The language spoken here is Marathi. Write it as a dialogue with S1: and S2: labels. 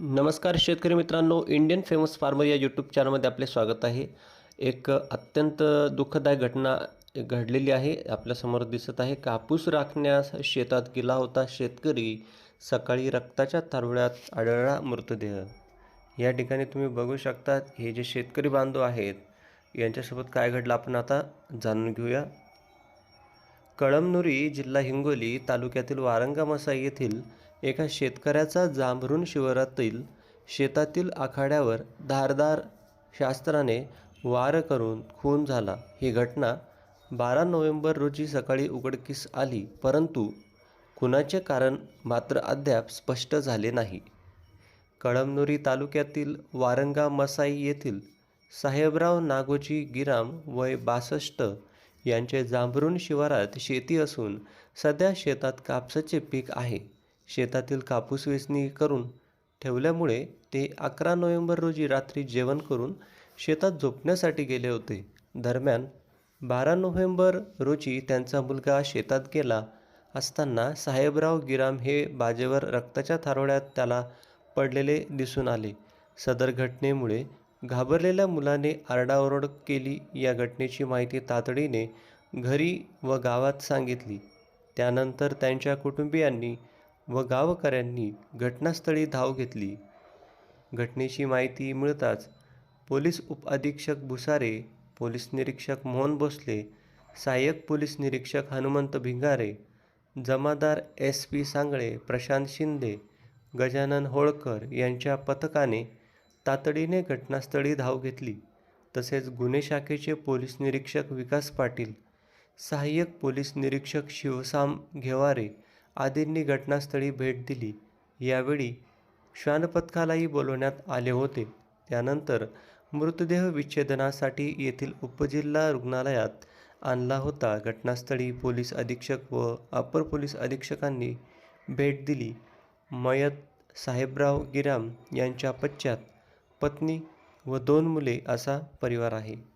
S1: नमस्कार शेतकरी मित्रांनो इंडियन फेमस फार्मर या यूट्यूब चॅनलमध्ये आपले स्वागत आहे. एक अत्यंत दुःखदायक घटना घडलेली आहे आपल्यासमोर दिसत आहे. कापूस राखण्यास शेतात गेला होता शेतकरी सकाळी रक्ताच्या तारुळ्यात आढळला मृतदेह. या ठिकाणी तुम्ही बघू शकता हे जे शेतकरी बांधव आहेत यांच्यासोबत काय घडलं आपण आता जाणून घेऊया. कळमनुरी जिल्हा हिंगोली तालुक्यातील वारंगामसाई येथील एका शेतकऱ्याचा जांभरून शिवारातील शेतातील आखाड्यावर धारदार शास्त्राने वार करून खून झाला. ही घटना बारा नोव्हेंबर रोजी सकाळी उघडकीस आली परंतु खुनाचे कारण मात्र अद्याप स्पष्ट झाले नाही. कळमनुरी तालुक्यातील वारंगा मसाई येथील साहेबराव नागोजी गिराम वय बासष्ट यांचे जांभरून शिवारात शेती असून सध्या शेतात कापसाचे पीक आहे. शेतातील कापूस वेचणी करून ठेवल्यामुळे ते अकरा नोव्हेंबर रोजी रात्री जेवण करून शेतात झोपण्यासाठी गेले होते. दरम्यान बारा नोव्हेंबर रोजी त्यांचा मुलगा शेतात गेला असताना साहेबराव गिराम हे बाजेवर रक्ताच्या थारोळ्यात त्याला पडलेले दिसून आले. सदर घटनेमुळे घाबरलेल्या मुलाने आरडाओरड केली या घटनेची माहिती तातडीने घरी व गावात सांगितली. त्यानंतर त्यांच्या कुटुंबियांनी व गावकऱ्यांनी घटनास्थळी धाव घेतली. घटनेची माहिती मिळताच पोलीस उपअधीक्षक भुसारे पोलीस निरीक्षक मोहन भोसले सहाय्यक पोलीस निरीक्षक हनुमंत भिंगारे जमादार एस पी सांगळे प्रशांत शिंदे गजानन होळकर यांच्या पथकाने तातडीने घटनास्थळी धाव घेतली. तसेच गुन्हे शाखेचे पोलीस निरीक्षक विकास पाटील सहाय्यक पोलीस निरीक्षक शिवसाम घेवारे आदींनी घटनास्थळी भेट दिली. यावेळी श्वानपथकालाही बोलवण्यात आले होते. त्यानंतर मृतदेह विच्छेदनासाठी येथील उपजिल्हा रुग्णालयात आणला होता. घटनास्थळी पोलीस अधीक्षक व अपर पोलीस अधीक्षकांनी भेट दिली. मयत साहेबराव गिराम यांच्या पश्चात पत्नी व दोन मुले असा परिवार आहे.